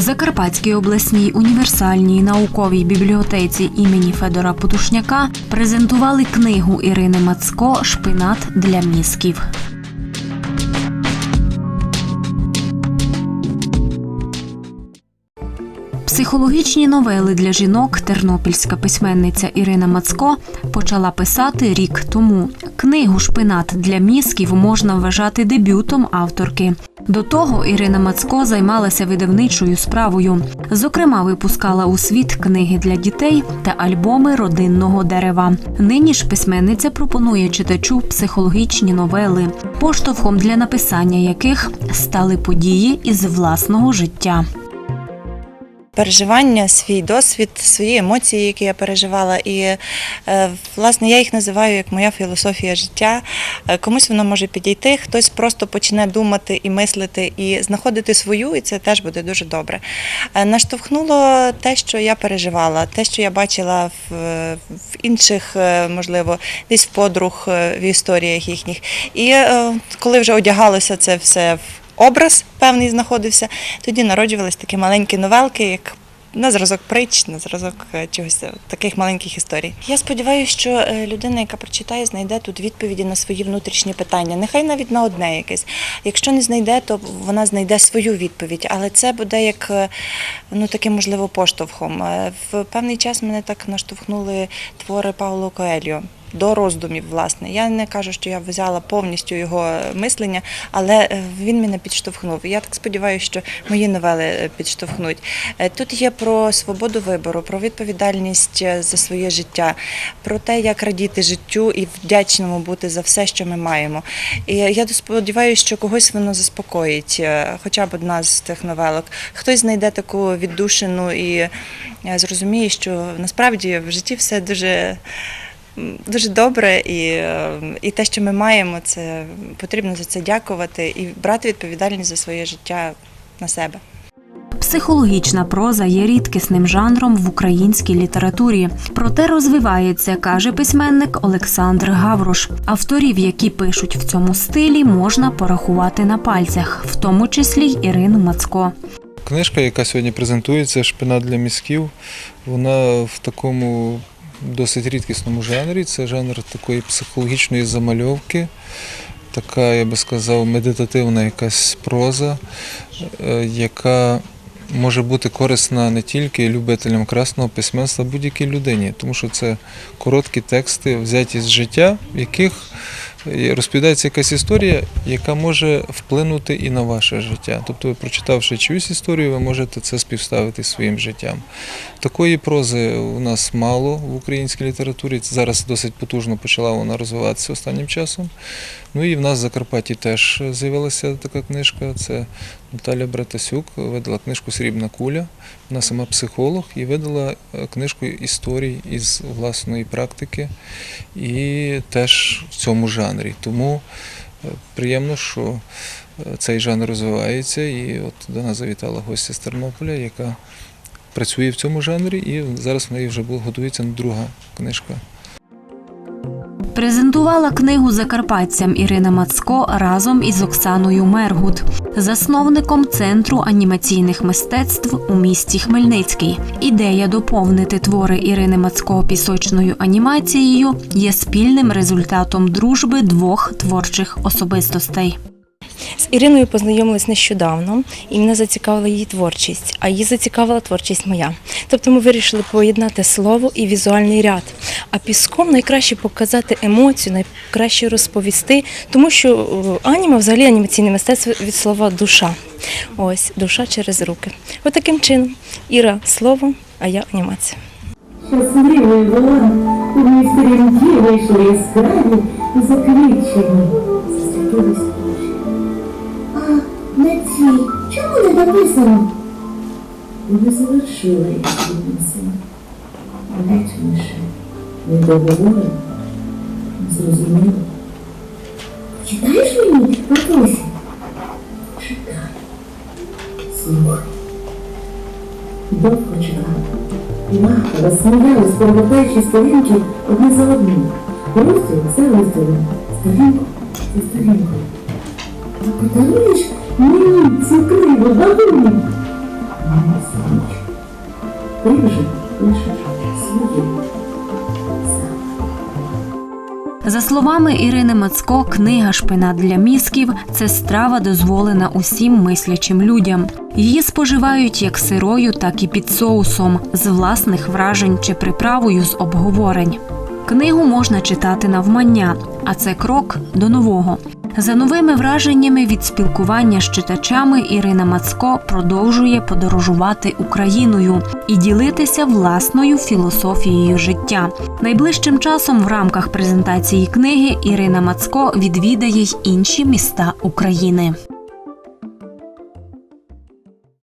В Закарпатській обласній універсальній науковій бібліотеці імені Федора Потушняка презентували книгу Ірини Мацко Шпинат для мізків. Психологічні новели для жінок тернопільська письменниця Ірина Мацко почала писати рік тому. Книгу Шпинат для мізків можна вважати дебютом авторки. До того Ірина Мацко займалася видавничою справою. Зокрема, випускала у світ книги для дітей та альбоми родинного дерева. Нині ж письменниця пропонує читачу психологічні новели, поштовхом для написання яких стали події із власного життя. Переживання, свій досвід, свої емоції, які я переживала. І е, власне я їх називаю як моя філософія життя. Е, Комусь воно може підійти, хтось просто почне думати і мислити, і знаходити свою, і це теж буде дуже добре. Е, Наштовхнуло те, що я переживала, те, що я бачила в, в інших, можливо, десь в подруг в історіях їхніх. І коли вже одягалося це все в образ певний знаходився, тоді народжувались такі маленькі новелки, як на зразок притч, на зразок е, чогось е, таких маленьких історій. Я сподіваюся, що е, людина, яка прочитає, знайде тут відповіді на свої внутрішні питання. Нехай навіть на одне якесь. Якщо не знайде, то вона знайде свою відповідь. Але це буде як ну таким можливо поштовхом. В певний час мене так наштовхнули твори Пауло Коельо. До роздумів, власне. Я не кажу, що я взяла повністю його мислення, але е, він мене підштовхнув. Я так сподіваюся, що мої новели е, підштовхнуть. Е, Тут є про свободу вибору, про відповідальність за своє життя, про те, як радіти життю і вдячному бути за все, що ми маємо. І я сподіваюся, що когось воно заспокоїть, хоча б одна з тих новелок. Хтось знайде таку віддушину і зрозуміє, що насправді в житті все дуже. Дуже добре, і, е, і те, що ми маємо, це потрібно за це дякувати і брати відповідальність за своє життя на себе. Психологічна проза є рідкісним жанром в українській літературі. Проте розвивається, каже письменник Олександр Гаврош. Авторів, які пишуть в цьому стилі, можна порахувати на пальцях, в тому числі й Ірину Мацко. Книжка, яка сьогодні презентується, шпина для мізків, вона в такому досить рідкісному жанрі. Це жанр такої психологічної замальовки, така, я би сказав, медитативна якась проза, е, яка може бути корисна не тільки любителям красного письменства, а будь-якій людині, тому що це короткі тексти, взяті з життя, в яких розповідається якась історія, яка може вплинути і на ваше життя. Тобто, ви прочитавши чиюсь історію, ви можете це співставити своїм життям. Такої прози у нас мало в українській літературі. Зараз досить потужно почала вона розвиватися останнім часом. Ну і в нас в Закарпатті теж з'явилася така книжка. Це Наталя Братасюк видала книжку Срібна куля. Вона сама психолог і видала е, книжку історій із власної практики і теж в цьому жанрі. Тому е, приємно, що е, цей жанр розвивається. І от до нас завітала гостя з Тернополя, яка працює в цьому жанрі, і зараз в неї вже готується друга книжка. Презентувала книгу закарпатцям Ірина Мацко разом із Оксаною Мергут, засновником Центру анімаційних мистецтв у місті Хмельницький. Ідея доповнити твори Ірини Мацко пісочною анімацією є спільним результатом дружби двох творчих особистостей. Іриною познайомилась нещодавно, і мене зацікавила її творчість, а її зацікавила творчість моя. Тобто ми вирішили поєднати слово і візуальний ряд. А піском найкраще показати емоцію, найкраще розповісти, тому що е, аніма, взагалі анімаційне мистецтво від слова душа. Ось душа через руки. От таким чином Іра слово, а я анімація. Щасливий ворон, у місті рінки вийшли яскраві і заквічені. На цій чому не написано? Не завершила їх місцем. Геть лише не договорено, не зрозуміло. Читаєш мені, матусі? Читай. Слухай. Довго чекала. Махта розсміялась, перевертаючи сторінки одне за одним. Розділ за розділом, сторінку за сторінкою. Подаруєш мені цю книгу, бабуні? Ти вже пишеш своє. За словами Ірини Мацко, книга Шпинат для мізків це страва дозволена усім мислячим людям. Її споживають як сирою, так і під соусом, з власних вражень чи приправою з обговорень. Книгу можна читати навмання, а це крок до нового. За новими враженнями від спілкування з читачами Ірина Мацко продовжує подорожувати Україною і ділитися власною філософією життя. Найближчим часом в рамках презентації книги Ірина Мацко відвідає й інші міста України.